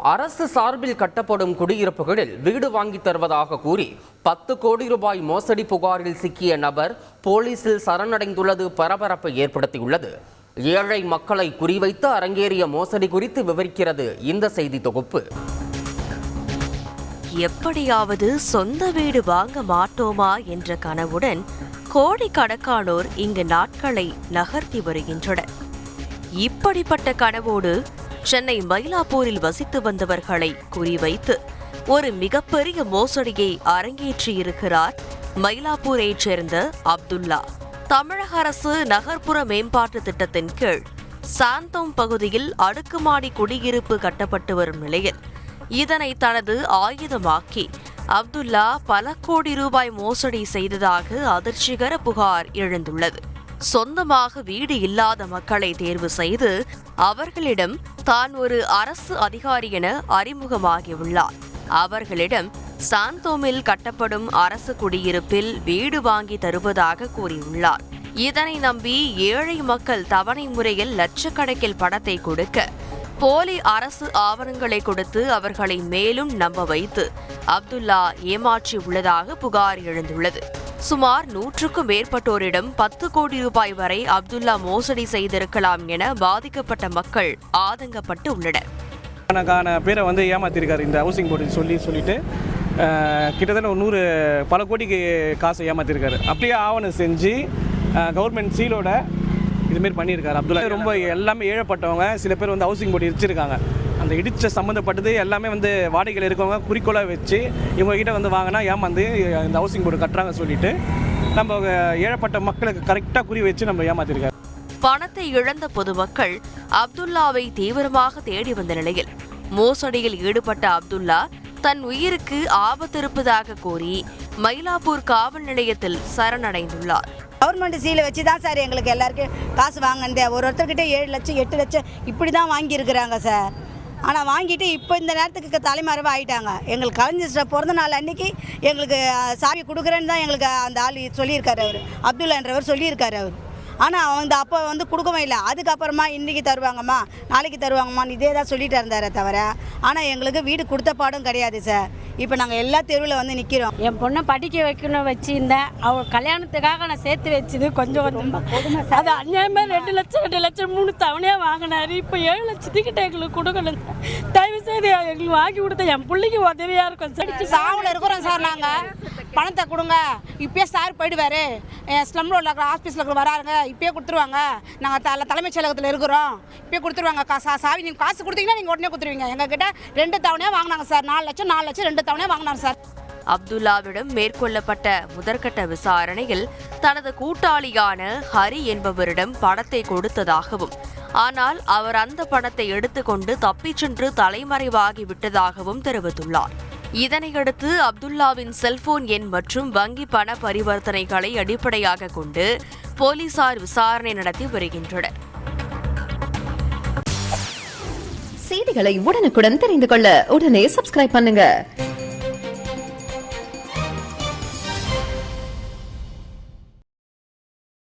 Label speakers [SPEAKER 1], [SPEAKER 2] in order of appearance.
[SPEAKER 1] அரசு சார்பில் கட்டப்படும் குடியிருப்புகளில் வீடு வாங்கி தருவதாக கூறி பத்து கோடி ரூபாய் மோசடி புகாரில் சிக்கிய நபர் போலீசில் சரணடைந்துள்ளது பரபரப்பை ஏற்படுத்தியுள்ளது. ஏழை மக்களை குறிவைத்து அரங்கேறிய மோசடி குறித்து விவரிக்கிறது இந்த செய்தி தொகுப்பு.
[SPEAKER 2] எப்படியாவது சொந்த வீடு வாங்க மாட்டோமா என்ற கனவுடன் கோடிக்கணக்கானோர் இங்கு நாட்களை நகர்த்தி வருகின்றனர். இப்படிப்பட்ட கனவோடு சென்னை மயிலாப்பூரில் வசித்து வந்தவர்களை குறிவைத்து ஒரு மிகப்பெரிய மோசடியை அரங்கேற்றியிருக்கிறார் மயிலாப்பூரைச் சேர்ந்த அப்துல்லா. தமிழக அரசு நகர்ப்புற மேம்பாட்டு திட்டத்தின் கீழ் சாந்தோம் பகுதியில் அடுக்குமாடி குடியிருப்பு கட்டப்பட்டு வரும் நிலையில் இதனை தனது ஆயுதமாக்கி அப்துல்லா பல கோடி ரூபாய் மோசடி செய்ததாக அதிர்ச்சிகர புகார் எழுந்துள்ளது. சொந்தமாக வீடு இல்லாத மக்களை தேர்வு செய்து அவர்களிடம் தான் ஒரு அரசு அதிகாரி என அறிமுகமாகியுள்ளார். அவர்களிடம் சாந்தோமில் கட்டப்படும் அரசு குடியிருப்பில் வீடு வாங்கி தருவதாக கூறியுள்ளார். இதனை நம்பி ஏழை மக்கள் தவணை முறையில் லட்சக்கணக்கில் பணத்தை கொடுக்க போலி அரசு ஆவணங்களை கொடுத்து அவர்களை மேலும் நம்ப வைத்து அப்துல்லா ஏமாற்றி உள்ளதாக புகார் எழுந்துள்ளது. சுமார் நூற்றுக்கும் மேற்பட்டோரிடம் பத்து கோடி ரூபாய் வரை அப்துல்லா மோசடி செய்திருக்கலாம் என பாதிக்கப்பட்ட மக்கள் ஆதங்கப்பட்டு உள்ளனர்.
[SPEAKER 3] கணக்கான பேரை வந்து ஏமாத்திருக்காரு இந்த ஹவுசிங் போர்டு சொல்லி சொல்லிட்டு கிட்டத்தட்ட ஒரு நூறு பல கோடிக்கு காசை ஏமாத்திருக்காரு. அப்படியே ஆவணம் செஞ்சு கவர்மெண்ட் சீலோட இதுமாரி பண்ணியிருக்காரு அப்துல்லா. ரொம்ப எல்லாமே ஏழப்பட்டவங்க சில பேர் வந்து ஹவுசிங் போர்டு இடிச்சிருக்காங்க. அந்த இடிச்ச சம்மந்தப்பட்டது எல்லாமே வந்து வாடகையில் இருக்கவங்க குறிக்கோளாக வச்சு இவங்க கிட்ட வந்து வாங்கினா ஏமாந்து இந்த ஹவுசிங் போர்டு கட்டுறாங்க சொல்லிட்டு நம்ம ஏழப்பட்ட மக்களுக்கு கரெக்டாக குறி வச்சு நம்ம ஏமாத்திருக்காரு
[SPEAKER 2] பணத்தை இழந்த பொதுமக்கள் அப்துல்லாவை தீவிரமாக தேடி வந்த நிலையில் மோசடியில் ஈடுபட்ட அப்துல்லா தன் உயிருக்கு ஆபத்து இருப்பதாக கூறி மயிலாப்பூர் காவல் நிலையத்தில் சரணடைந்துள்ளார்.
[SPEAKER 4] கவர்மெண்ட் சீலை வச்சு தான் சார் எங்களுக்கு எல்லாருக்கும் காசு வாங்கினதே. ஒரு ஒருத்தர்கிட்ட ஏழு லட்சம் எட்டு லட்சம் இப்படி தான் வாங்கியிருக்கிறாங்க சார். ஆனால் வாங்கிட்டு இப்போ இந்த நேரத்துக்கு தலைமறைவாக ஆகிட்டாங்க எங்களுக்கு கலைஞர் பிறந்த நாள் அன்னைக்கு எங்களுக்கு சாவி கொடுக்குறேன்னு தான் எங்களுக்கு அந்த ஆள் சொல்லியிருக்காரு அவர். அப்துல்லான்றவர் சொல்லியிருக்காரு அவர். ஆனால் அவங்க அப்போ வந்து கொடுக்கவும் இல்லை. அதுக்கப்புறமா இன்றைக்கி தருவாங்கம்மா நாளைக்கு தருவாங்கம்மான்னு இதே தான் சொல்லிட்டு இருந்தாரே தவிர ஆனால் எங்களுக்கு வீடு கொடுத்த பாடும் கிடையாது சார். இப்போ நாங்கள் எல்லா தெருவில் வந்து நிற்கிறோம்
[SPEAKER 5] என் பொண்ணை படிக்க வைக்கணும் வச்சிருந்தேன். அவள் கல்யாணத்துக்காக நான் சேர்த்து வச்சது கொஞ்சம் கொஞ்சம். அது அநியாயமா ரெண்டு லட்சம் ரெண்டு லட்சம் மூணு தவணையாக வாங்கினாரு. இப்போ ஏழு லட்சத்துக்கிட்ட எங்களுக்கு கொடுக்கணும். தயவு செய்து எங்களுக்கு வாங்கி கொடுத்த என் பிள்ளைக்கு உதவியாக இருக்கும். சார்
[SPEAKER 6] சாவில் இருக்கிறோம் சார் நாங்கள் பணத்தை கொடுங்க. இப்பயே சார் போயிடுவார். ஸ்லம் ரோடில் இருக்கிற ஆஃபீஸில் இருக்கிற வராருங்க. இப்பயே கொடுத்துருவாங்க. நாங்கள் தல தலைமைச் செயலகத்தில் இருக்கிறோம். இப்பயே கொடுத்துருவாங்க. கா சா சாவி நீங்கள் காசு கொடுத்தீங்கன்னா நீங்கள் உடனே கொடுத்துருவீங்க. எங்ககிட்ட ரெண்டு தவணையாக வாங்கினாங்க சார். நாலு லட்சம் நாலு லட்சம் ரெண்டு தவணையாக வாங்கினாங்க சார்.
[SPEAKER 2] அப்துல்லாவிடம் மேற்கொள்ளப்பட்ட முதற்கட்ட விசாரணையில் தனது கூட்டாளியான ஹரி என்பவரிடம் பணத்தை கொடுத்ததாகவும் ஆனால் அவர் அந்த பணத்தை எடுத்துக்கொண்டு தப்பிச் சென்று தலைமறைவாகி விட்டதாகவும் தெரிவித்துள்ளார். இதனையடுத்து அப்துல்லாவின் செல்போன் எண் மற்றும் வங்கி பண பரிவர்த்தனைகளை அடிப்படையாக கொண்டு போலீசார் விசாரணை நடத்தி வருகின்றனர்.
[SPEAKER 7] செய்திகளை உடனுக்குடன் தெரிந்து கொள்ள உடனே சப்ஸ்கிரைப் பண்ணுங்க.